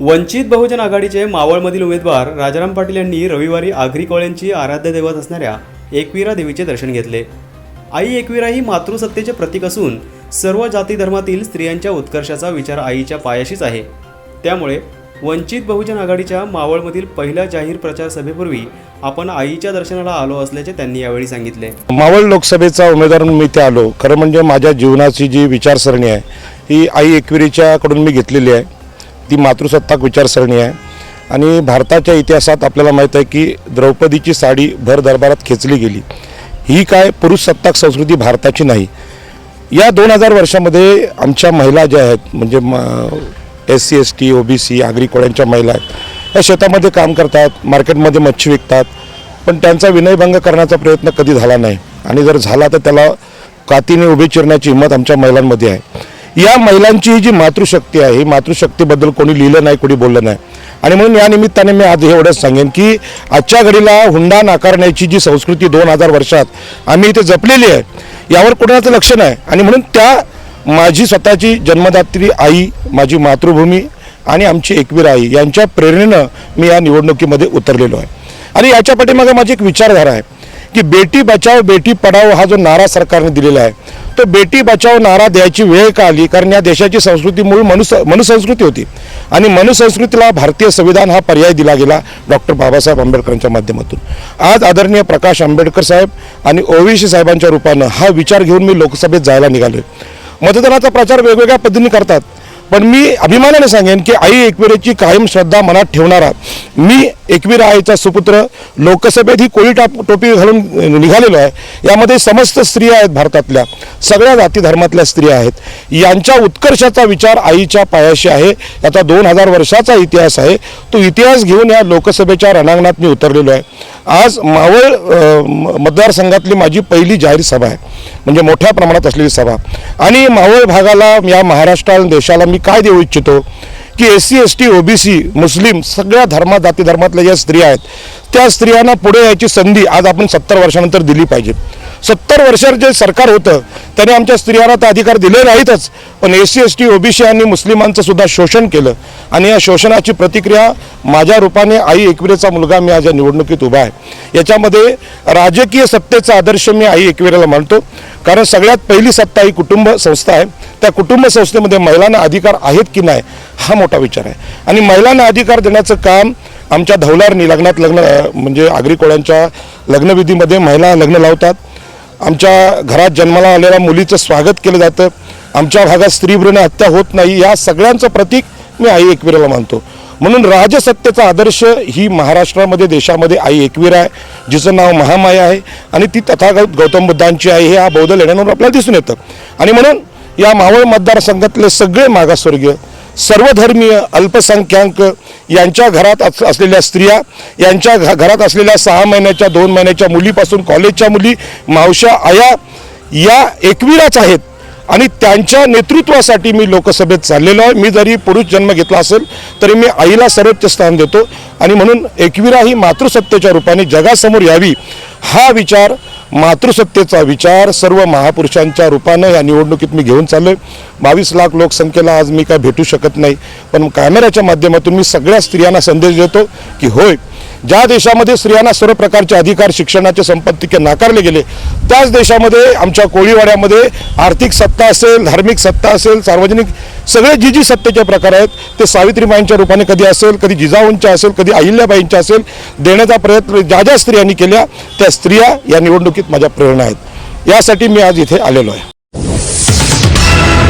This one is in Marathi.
वंचित बहुजन आघाडीचे मावळमधील उमेदवार राजाराम पाटील यांनी रविवारी आगरी कोळ्यांची आराध्य दैवत असणाऱ्या एकविरा देवीचे दर्शन घेतले. आई एकविरा ही मातृसत्तेचे प्रतीक असून सर्व जाती धर्मातील स्त्रियांच्या उत्कर्षाचा विचार आईच्या पायाशीच आहे. त्यामुळे वंचित बहुजन आघाडीच्या मावळमधील पहिल्या जाहीर प्रचार सभेपूर्वी आपण आईच्या दर्शनाला आलो असल्याचे त्यांनी यावेळी सांगितले. मावळ लोकसभेचा उमेदवार मी ते आलो. खरं म्हणजे माझ्या जीवनाची जी विचारसरणी आहे ही आई एकविरीच्याकडून मी घेतलेली आहे. ती मातृसत्ताक विचारसरणी आहे. आणि भारताच्या इतिहासात आपल्याला माहीत आहे की द्रौपदीची साडी भर दरबारात खेचली गेली. ही काय पुरुष सत्ताक संस्कृती भारताची नाही. या दोन हजार वर्षामध्ये आमच्या महिला ज्या आहेत म्हणजे म S C S T O B C Agri कोळ्यांच्या महिला आहेत या शेतामध्ये काम करतात मार्केटमध्ये मच्छी विकतात. पण त्यांचा विनयभंग करण्याचा प्रयत्न कधी झाला नाही. आणि जर झाला तर त्याला कातीने उभे चिरण्याची हिंमत आमच्या महिलांमध्ये आहे. या महिलांची ही जी मातृशक्ती आहे ही मातृशक्तीबद्दल कोणी लिहिलं नाही कोणी बोललं नाही. आणि म्हणून या निमित्ताने मी आज एवढंच सांगेन की आजच्या घडीला हुंडा नाकारण्याची जी संस्कृती दोन हजार वर्षात आम्ही इथे जपलेली आहे यावर कोणाचं लक्ष नाही. आणि म्हणून त्या माझी स्वतःची जन्मदात्री आई माझी मातृभूमी आणि आमची एकवीर आई यांच्या प्रेरणेनं मी या निवडणुकीमध्ये उतरलेलो आहे. आणि याच्या पाठीमागे माझी एक विचारधारा आहे. की बेटी बचाव बेटी पढाओ हा जो नारा सरकारने दिलेला आहे तो बेटी बचाव नारा द्यायची वेळ का आली? कारण या देशाची संस्कृती मूळ मनुस मनुसंस्कृती होती. आणि मनुसंस्कृतीला भारतीय संविधान हा पर्याय दिला गेला डॉक्टर बाबासाहेब आंबेडकरांच्या माध्यमातून. आज आदरणीय प्रकाश आंबेडकर साहेब आणि ओवीसी साहेबांच्या रूपानं हा विचार घेऊन मी लोकसभेत जायला निघालो मतदानाचा प्रचार वेगवेगळ्या पद्धतीने करतात. पण मी अभिमानाने सांगेन की आई एकविरेची कायम श्रद्धा मनात ठेवणारा मी एकवीर आईचा सुपुत्र लोकसभेत ही कोळी टाप टोपी घालून निघालेलो आहे. यामध्ये समस्त स्त्रिया आहेत भारतातल्या. सगळ्या जाती धर्मातल्या स्त्रिया आहेत. यांच्या उत्कर्षाचा विचार आईच्या पायाशी आहे. याचा दोन हजार वर्षाचा इतिहास आहे. तो इतिहास घेऊन या लोकसभेच्या रणांगणात मी उतरलेलो आहे. आज मावळ म- मतदारसंघातली माझी पहिली जाहीर सभा आहे. म्हणजे मोठ्या प्रमाणात असलेली सभा. आणि मावळ भागाला या महाराष्ट्राला देशाला मी काय देऊ इच्छितो? की S C S T O B C मुस्लिम सगळ्या धर्मा जाती धर्मातल्या ज्या स्त्रिया आहेत त्या स्त्रियांना पुढे यायची संधी आज आपण सत्तर वर्षानंतर दिली पाहिजे. सत्तर वर्षात जे सरकार होतं त्याने आमच्या स्त्रियांना तर अधिकार दिले नाहीतच पण S C S T O B C आणि मुस्लिमांचं सुद्धा शोषण केलं. आणि या शोषणाची प्रतिक्रिया माझ्या रूपाने आई एकविरेचा मुलगा मी आज या निवडणुकीत उभा आहे. याच्यामध्ये राजकीय सत्तेचा आदर्श मी आई एकविरेला मानतो. कारण सगळ्यात पहिली सत्ता ही कुटुंब संस्था आहे. त्या कुटुंब संस्थेमध्ये महिलांना अधिकार आहेत की नाही हा मोठा विचार आहे. आणि महिलांना अधिकार देण्याचं काम आमच्या धवलारनी लग्नात लग्न म्हणजे आगरी कोळ्यांच्या लग्नविधीमध्ये महिला लग्न लावतात. आमच्या घरात जन्माला आलेल्या मुलीचं स्वागत केलं जातं. आमच्या भागात स्त्रीभ्रूण हत्या होत नाही या सगळ्यांचं प्रतीक मी आई एकविराला मानतो. म्हणून राजसत्तेचा आदर्श ही महाराष्ट्रामध्ये देशामध्ये आई एकवीर आहे जिचं नाव महामाया आहे. आणि ती तथागत गौतम बुद्धांची आहे हे हा बौद्ध लेण्यांवर आपल्याला दिसून येतं. आणि म्हणून या मावळ मतदारसंघातले सगळे मागासवर्गीय सर्वधर्मीय अल्पसंख्याक यांच्या घरात अस- असलेल्या स्त्रिया यांच्या घ- घरात असलेल्या सहा महिन्याच्या दोन महिन्याच्या मुलीपासून कॉलेजच्या मुली मावशा आया या एकविराच आहेत. आणि त्यांच्या नेतृत्वासाठी मी लोकसभेत चाललेलो आहे. मी जरी पुरुष जन्म घेतला असेल तरी मी आईला सर्वोच्च स्थान देतो. आणि म्हणून एकविरा ही मातृसत्तेच्या रूपाने जगासमोर यावी हा विचार मातृसत्तेचा विचार सर्व महापुरुषांच्या रूपानं या निवडणुकीत मी घेऊन चाललो आहे बावीस लाख लोकसंख्येला आज मी काय भेटू शकत नाही. पण कॅमेऱ्याच्या माध्यमातून मी सगळ्या स्त्रियांना संदेश देतो की होय ज्या देशामध्ये स्त्रियांना सर्व प्रकारचे अधिकार शिक्षणाचे संपत्ती नाकारले गेले त्याच देशामध्ये आमच्या कोळीवाड्यामध्ये आर्थिक सत्ता असेल धार्मिक सत्ता असेल सार्वजनिक सगळे जी जी सत्तेचे प्रकार आहेत ते सावित्रीबाईंच्या रूपाने कधी असेल कधी जिजाऊंच्या असेल कधी अहिल्याबाईंच्या असेल देण्याचा प्रयत्न ज्या ज्या स्त्रियांनी केल्या त्या स्त्रिया या निवडणुकीत माझ्या प्रेरणा आहेत. यासाठी मी आज इथे आलेलो आहे.